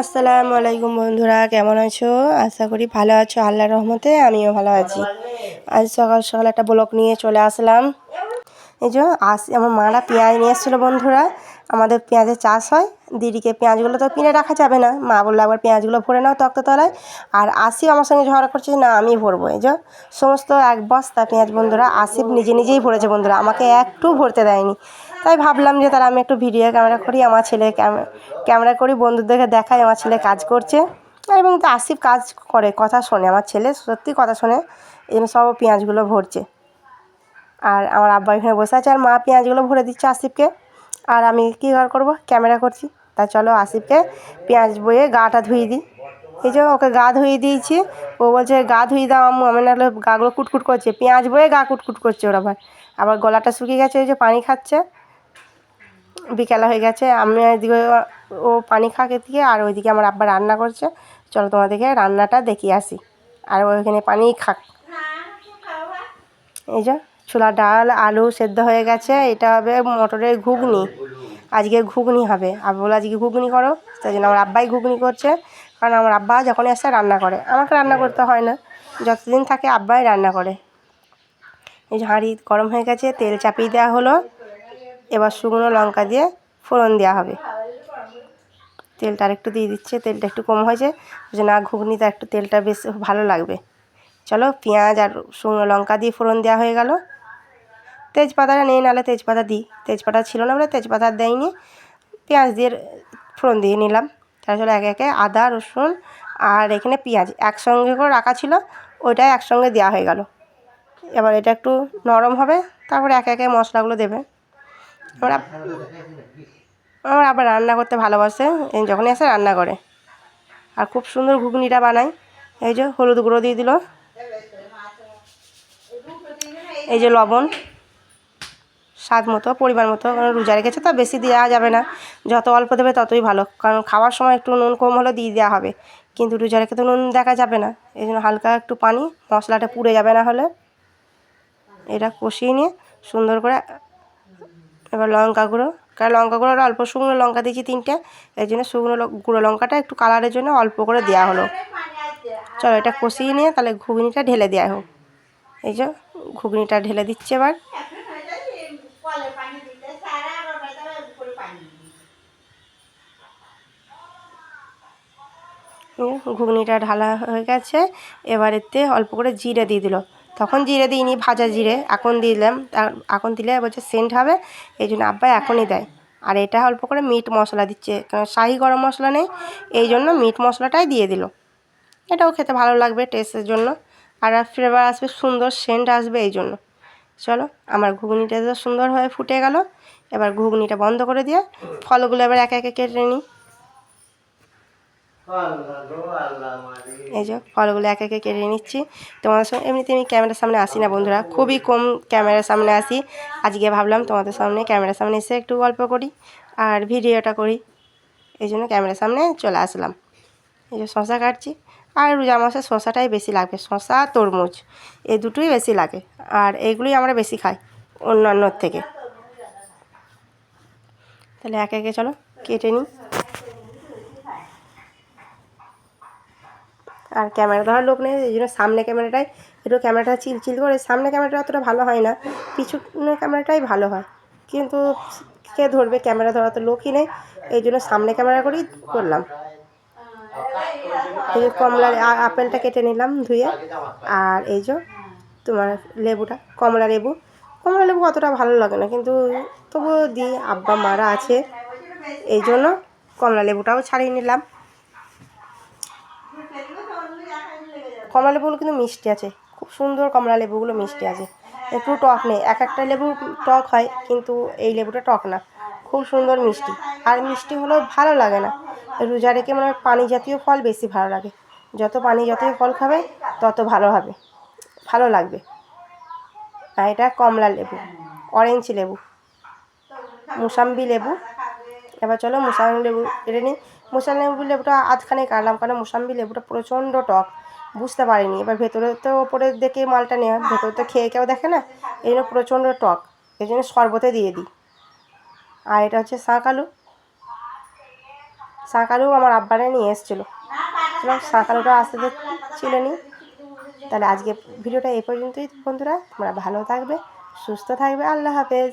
আসসালামু আলাইকুম বন্ধুরা, কেমন আছো? আশা করি ভালো আছো আল্লাহ রহমতে আমিও ভালো আছি। আজ সকাল সকাল একটা ব্লক নিয়ে চলে আসলাম। এই যে আসি আমার মারা পেঁয়াজ নিয়ে এসেছিল বন্ধুরা। আমাদের পেঁয়াজের চাষ হয়, দিদিকে পেঁয়াজগুলো তো কিনে রাখা যাবে না। মা বলল, একবার পেঁয়াজগুলো ভরে নাও তলায় আর আসি আমার সঙ্গে ঝগড়া করছে না, আমি ভরবো। এই যে, সমস্ত এক বস্তা পেঁয়াজ বন্ধুরা, আসিফ নিজে নিজেই ভরেছে বন্ধুরা। আমাকে একটু ভরতে দেয়নি। তাই ভাবলাম যে তারা আমি একটু ভিডিও ক্যামেরা করি, আমার ছেলে ক্যামেরা করি, বন্ধুদেরকে দেখাই, আমার ছেলে কাজ করছে। এবং তো আসিফ কাজ করে, কথা শোনে, আমার ছেলে সত্যি কথা শোনে জন্য সব পেঁয়াজগুলো ভরছে। আর আমার আব্বা এখানে বসে আছে, আর মা পেঁয়াজগুলো ভরে দিচ্ছে আসিফকে। আর আমি কী আর করব? ক্যামেরা করছি। তা চলো আসিফকে পেঁয়াজ বয়ে গাটা ধুয়ে দিই। এই যে ওকে গা ধুয়ে দিয়েছি, ও বলছে, গা ধুয়ে দাও আম্মু আমি নাহলে গাগুলো কুটকুট করছে। পেঁয়াজ বয়ে গা কুটকুট করছে ওরা আবার। আবার গলাটা শুকিয়ে গেছে ওই যে পানি খাচ্ছে। বিকেলা হয়ে গেছে, আমি এদিকে ও পানি খাক এদিকে আর ওইদিকে আমার আব্বা রান্না করছে। চলো তোমাদেরকে রান্নাটা দেখিয়ে আসি। আর ওইখানে পানি খাক। এই যে ছোলা ডাল, আলু সেদ্ধ হয়ে গেছে, এটা হবে মটরের ঘুগনি। আজকে ঘুগনি হবে। আব্বা বলে, আজকে ঘুগনি করো। তাই জন্য আমার আব্বাই ঘুগনি করছে। কারণ আমার আব্বা যখনই আসে রান্না করে। আমাকে রান্না করতে হয় না। যতদিন থাকে আব্বাই রান্না করে। এই যে হাঁড়ি গরম হয়ে গেছে, তেল চাপিয়ে দেওয়া হলো। এবার শুকনো লঙ্কা দিয়ে ফোড়ন দেওয়া হবে। তেলটা আরেকটু দিয়ে দিচ্ছে, তেলটা একটু কম হয়েছে যে না ঘুগনিতে একটু তেলটা বেশ ভালো লাগবে। চলো, পেঁয়াজ আর শুকনো লঙ্কা দিয়ে ফোড়ন দেওয়া হয়ে গেল। তেজপাতাটা নেই নাহলে তেজপাতা দিই। তেজপাতা ছিল না বলে তেজপাতা দেয়নি। পেঁয়াজ দিয়ে ফোড়ন দিয়ে নিলাম। তার চলো একে একে আদা, রসুন আর এখানে পেঁয়াজ একসঙ্গে করে রাখা ছিল, ওইটাই একসঙ্গে দেওয়া হয়ে গেল। এবার এটা একটু নরম হবে, তারপরে একে একে মশলাগুলো দেবে। ওরা আমার আবার রান্না করতে ভালোবাসে। যখনই আসে রান্না করে। আর খুব সুন্দর ঘুগনিটা বানায়। এই যে হলুদ গুঁড়ো দিয়ে দিল। এই যে লবণ। স্বাদ মতো, পরিমাণ মতো। কারণ রোজা রেখেছে তো, বেশি দেওয়া যাবে না। যত অল্প দেবে ততই ভালো। কারণ খাওয়ার সময় একটু নুন কম হলে দিয়ে দেওয়া হবে। কিন্তু রোজা রেখে তো নুন দেখা যাবে না। এই জন্য হালকা একটু পানি, মশলাটা পুড়ে যাবে না হলে। এটা কষিয়ে নিয়ে সুন্দর করে এবার লঙ্কা গুঁড়ো। কারণ লঙ্কা গুঁড়ো অল্প শুকনো লঙ্কা দিয়েছি তিনটে। এই জন্য শুকনো গুঁড়ো লঙ্কাটা একটু কালারের জন্য অল্প করে দেওয়া হলো। চলো এটা কষিয়ে নিয়ে তাহলে ঘুগনিটা ঢেলে দেওয়া হোক। এই যে ঘুগনিটা ঢেলে দিচ্ছে এবার। ঘুগনিটা ঢালা হয়ে গেছে। এবার এতে অল্প করে জিরে দিয়ে দিল। তখন জিরে দিইনি, ভাজা জিরে। এখন দিলাম এখন দিলে বলছে সেন্ট হবে, এই জন্য আব্বা এখনই দেয়। আর এটা অল্প করে মিট মশলা দিচ্ছে, কারণ শাহি গরম মশলা নেই, এই জন্য মিট মশলাটাই দিয়ে দিল। এটাও খেতে ভালো লাগবে টেস্টের জন্য। আর ফ্লেভার আসবে, সুন্দর সেন্ট আসবে এই জন্য। চলো, আমার ঘুগনিটা তো সুন্দরভাবে ফুটে গেল, এবার ঘুগনিটা বন্ধ করে দিয়ে ফলগুলো এবার একে একে কেটে নিই। এই যে ফলগুলো এক একে কেটে নিচ্ছি। তোমাদের সঙ্গে এমনিতে আমি ক্যামেরার সামনে আসি না বন্ধুরা, খুবই কম ক্যামেরার সামনে আসি। আজকে ভাবলাম তোমাদের সামনে ক্যামেরার সামনে এসে একটু গল্প করি আর ভিডিওটা করি। এই জন্য ক্যামেরার সামনে চলে আসলাম। এই যে শশা কাটছি। আর রোজা মাসে শশাটাই বেশি লাগবে শশা তরমুজ, এই দুটোই বেশি লাগে। আর এইগুলোই আমরা বেশি খাই অন্যান্যর থেকে। তাহলে একে একে চলো, কেটে নিই। আর ক্যামেরা ধরার লোক নেই এই জন্য সামনে ক্যামেরাটাই, একটু ক্যামেরাটা চিলচিল করে, সামনে ক্যামেরাটা অতটা ভালো হয় না, পিছনের ক্যামেরাটাই ভালো হয়। কিন্তু কে ধরবে, ক্যামেরা ধরা তো লোকই নেই, এই জন্য সামনে ক্যামেরা করেই করলাম। এই যে কমলা আপেলটা কেটে নিলাম ধুয়ে, আর এই যে তোমার লেবুটা, কমলা লেবু। কমলা লেবু অতটা ভালো লাগে না, কিন্তু তবুও দিই আব্বা, মারা আছে, এই জন্য কমলা লেবুটাও ছাড়িয়ে নিলাম। কমলা লেবুগুলো কিন্তু মিষ্টি আছে। খুব সুন্দর কমলা লেবুগুলো মিষ্টি আছে। একটু টক নেই। এক একটা লেবু টক হয়, কিন্তু এই লেবুটা টক না। খুব সুন্দর মিষ্টি। আর মিষ্টি হলেও ভালো লাগে না। রোজা রেখে মানে পানি জাতীয় ফল বেশি ভালো লাগে। যত পানি জাতীয় ফল খাবে, তত ভালো হবে। ভালো লাগবে। আর এটা কমলা লেবু অরেঞ্জ লেবু। মুসাম্বি লেবু। এবার চলো মুসাম্বি লেবু কেটে নিই। মুসাম্বি লেবুটা আধখানে কাটলাম কারণ মুসাম্বি লেবুটা প্রচণ্ড টক। বুঝতে পারিনি। এবার ভেতরে তো ওপরে দেখে মালটা নেওয়া, ভেতরে তো খেয়ে কেউ দেখে না। এই জন্য প্রচণ্ড টক। এই জন্য শরবতে দিয়ে দিই। আর এটা হচ্ছে শাঁক আলু। শাঁকালু আমার আব্বারে নিয়ে এসেছিল। চলো শাঁকালুটা আসতে ছিল নি তাহলে আজকে ভিডিওটা এ পর্যন্তই বন্ধুরা। তোমরা ভালো থাকবে, সুস্থ থাকবে। আল্লাহ হাফেজ।